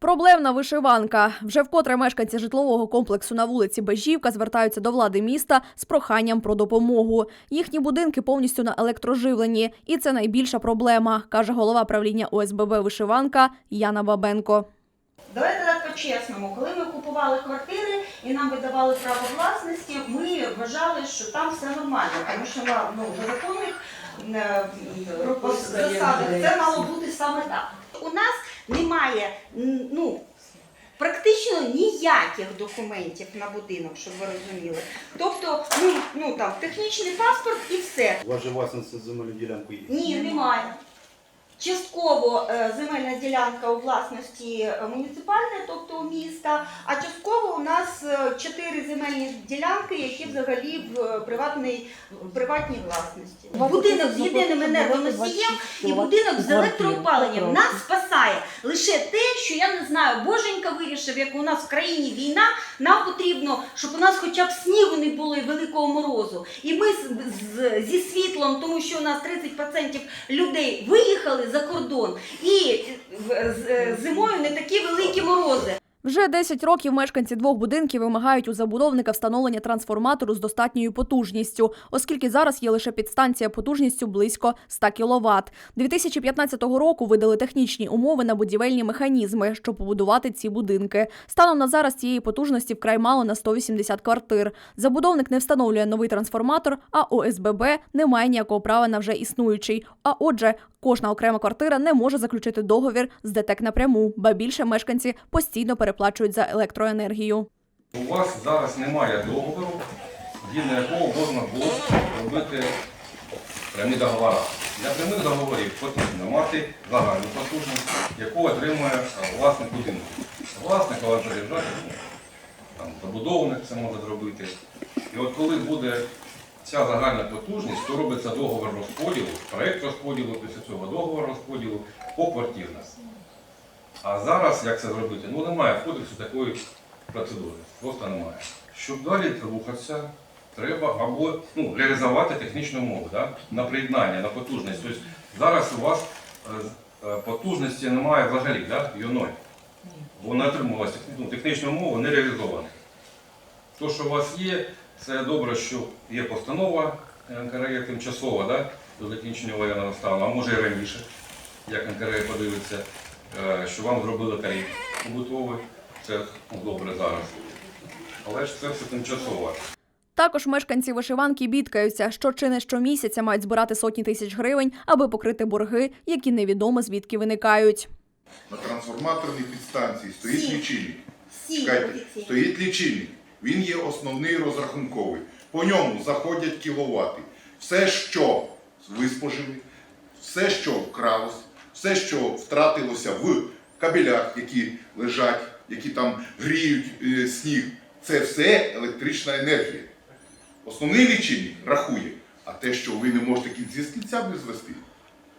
Проблемна вишиванка. Вже вкотре мешканці житлового комплексу на вулиці Бежівка звертаються до влади міста з проханням про допомогу. Їхні будинки повністю на електроживленні, і це найбільша проблема, каже голова правління ОСББ Вишиванка Яна Бабенко. Давайте так по-чесному. Коли ми купували квартири і нам видавали право власності, ми вважали, що там все нормально, тому що ну, в законних е, засадах це мало бути саме так. У нас немає ну, практично ніяких документів на будинок, щоб ви розуміли. Тобто, ну, ну там технічний паспорт і все. У вас же власність земельну ділянку є? Ні, немає. Частково е, земельна ділянка у власності е, муніципальної, тобто у міста, а частково у нас е, чотири земельні ділянки, які взагалі в приватній, в приватній власності. Будинок з єдиним енергоносієм і будинок з електроопаленням нас спасає лише те, що я не знаю, боженька вирішив, як у нас в країні війна, нам потрібно, щоб у нас хоча б снігу не було і великого морозу. І ми з, з- зі світлом, тому що у нас 30% людей виїхали за кордон, і з- е, зимою не такі великі морози. Вже 10 років мешканці двох будинків вимагають у забудовника встановлення трансформатору з достатньою потужністю, оскільки зараз є лише підстанція потужністю близько 100 кВт. 2015 року видали технічні умови на будівельні механізми, щоб побудувати ці будинки. Станом на зараз цієї потужності вкрай мало на 180 квартир. Забудовник не встановлює новий трансформатор, а ОСББ не має ніякого права на вже існуючий. А отже, кожна окрема квартира не може заключити договір з ДТЕК напряму, ба більше мешканці постійно переплачують за електроенергію. У вас зараз немає договору, згідно якого можна було робити прямі договори. Для прямих договорів потрібно мати загальну потужність, яку отримує власник будинку. Власник електроряджатель, там, забудовник це може зробити. І от коли буде ця загальна потужність, то робиться договор розподілу, проєкт розподілу, після цього договор розподілу по квартирності. А зараз як це зробити? Ну немає в кодексі такої процедури. Просто немає. Щоб далі рухатися, треба або ну, реалізувати технічну умову да? на приєднання, на потужність. Тобто зараз у вас е, е, потужності немає взагалі, да? ноль. Бо не отримувалася ну, технічна умова не реалізована. То, що у вас є, це добре, що є постанова НКРЕ тимчасова да? до закінчення воєнного стану, а може і раніше, як НКРЕ подивиться, е, що вам зробили тариф побутовий. Це добре зараз. Але ж це все тимчасово. Також мешканці вишиванки бідкаються, що чи не щомісяця мають збирати сотні тисяч гривень, аби покрити борги, які невідомо звідки виникають. На трансформаторній підстанції стоїть Всі. лічильник. Всі Чекайте, стоїть лічильник. Він є основний розрахунковий. По ньому заходять кіловати. Все, що ви спожили, все, що вкралось, все, що втратилося в кабелях, які лежать, які там гріють е, сніг, це все електрична енергія. Основний лічильник рахує, а те, що ви не можете кінці з кінцями звести.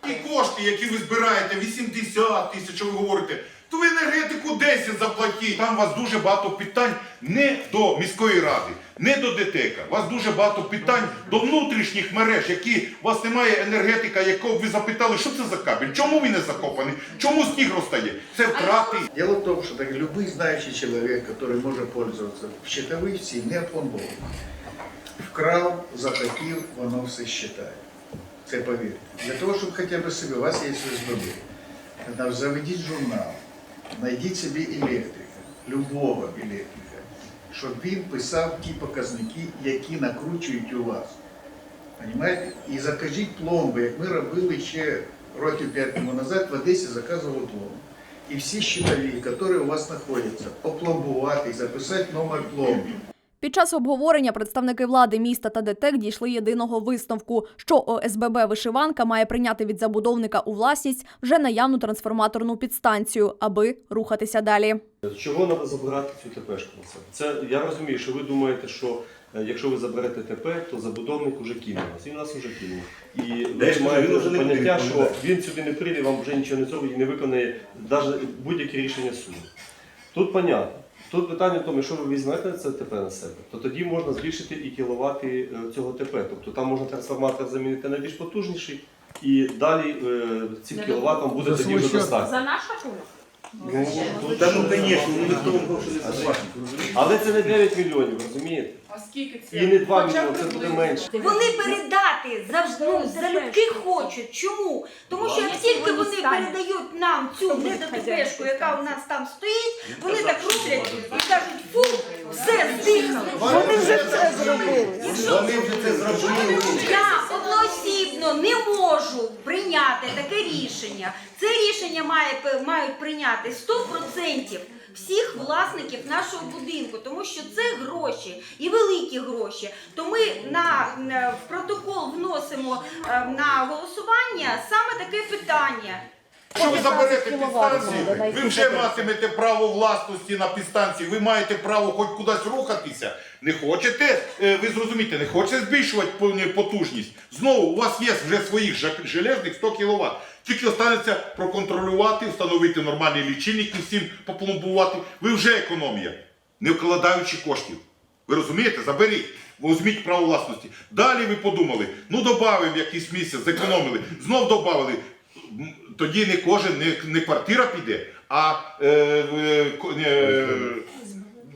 Ті кошти, які ви збираєте, 80 тисяч, що ви говорите, то ви енергетику 10 заплатіть. Там у вас дуже багато питань не до міської ради, не до ДТЕКа. У вас дуже багато питань до внутрішніх мереж, які у вас немає енергетика, якого ви запитали, що це за кабель, чому він не закопаний, чому сніг розтає. Це втрати. Дело в том, что так, любой знающий человек, который может пользоваться в всі, не опломбован. Вкрав, захотів, воно все считає. Це повірте. Для того, щоб хоча б собі, у вас є СББ. Тогда заведіть журнал, знайдіть собі електрика, любого електрика, щоб він писав ті показники, які накручують у вас. Понимаете? І закажіть пломби, як ми робили ще років 5 тому назад, в Одесі заказували пломби. І всі щитові, які у вас знаходяться, опломбувати, записати номер пломби. Під час обговорення представники влади міста та ДТЕК дійшли єдиного висновку, що ОСББ Вишиванка має прийняти від забудовника у власність вже наявну трансформаторну підстанцію, аби рухатися далі. Чого треба забирати цю ТПшку на себе? Це я розумію, що ви думаєте, що е, якщо ви заберете ТП, то забудовник уже кине вас. Він нас уже кинув. І ви маєте вже поняття, що він сюди не прийде, вам вже нічого не зробить і не виконає навіть будь-яке рішення суду. Тут понятно. Тут питання в тому, якщо ви візьмете це ТП на себе, то тоді можна збільшити і кіловати е, цього ТП. Тобто там можна трансформатор замінити на більш потужніший, і далі е, цим кіловатам буде тоді вже достатньо. За наш рахунок? Та ну, звісно, ну ніхто вам гроші не заплатить. Але це не 9 мільйонів, розумієте? А скільки це? І не 2 мільйони, це буде менше. Вони передати завжди ну, залюбки хочуть. Чому? Тому що як вони передають нам цю недотепешку, яка у нас там стоїть, вони так роблять і кажуть, фу, все, здихали. Вони вже це зробили. Вони вже це зробили. Я одноосібно не можу прийняти таке рішення. Це рішення має, мають прийняти 100% всіх власників нашого будинку, тому що це гроші і великі гроші. То ми на, на- в протокол вносимо е, на голосування саме таке питання. Якщо ви заберете підстанцію, ви вже матимете право власності на підстанції, ви маєте право хоч кудись рухатися. Не хочете, е, ви зрозумієте, не хочете збільшувати потужність. Знову у вас є вже своїх железних 100 кВт. Тільки останеться проконтролювати, встановити нормальний лічильник і всім попломбувати. Ви вже економія, не вкладаючи коштів. Ви розумієте? Заберіть, візьміть право власності. Далі ви подумали, ну додамо якийсь місяць, зекономили, знов додали. Тоді не кожен, не, не квартира піде, а е, е, е,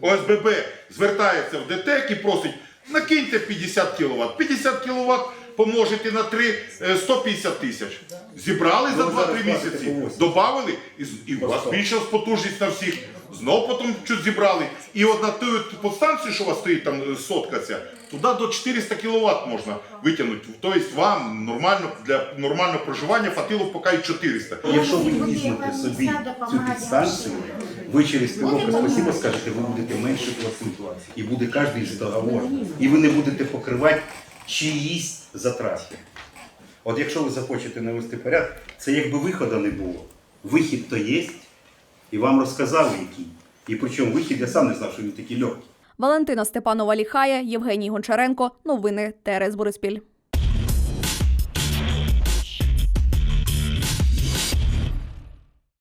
ОСББ звертається в ДТЕК і просить, накиньте 50 кВт. 50 кВт помножити на 3 е, 150 тисяч. Зібрали за Ну, 2-3 місяці, платите по 80. додали, і, і у вас збільшилась потужність на всіх. Знов потім щось зібрали. І от на ту подстанцію, що у вас стоїть там е, сотка ця, туди до 400 кВт можна витягнути. Тобто вам нормально для нормального проживання хватило поки й 400. Якщо ви візьмете собі цю підстанцію, ви через півроку спасибо скажете, ви будете менше платити. І буде кожен з договору. І ви не будете покривати чиїсь затраті. От якщо ви захочете навести порядок, це якби виходу не було. Вихід то є, і вам розказали який. І причому вихід я сам не знав, що він такий легкий. Валентина Степанова Ліхає, Євгеній Гончаренко. Новини ТРС Бориспіль.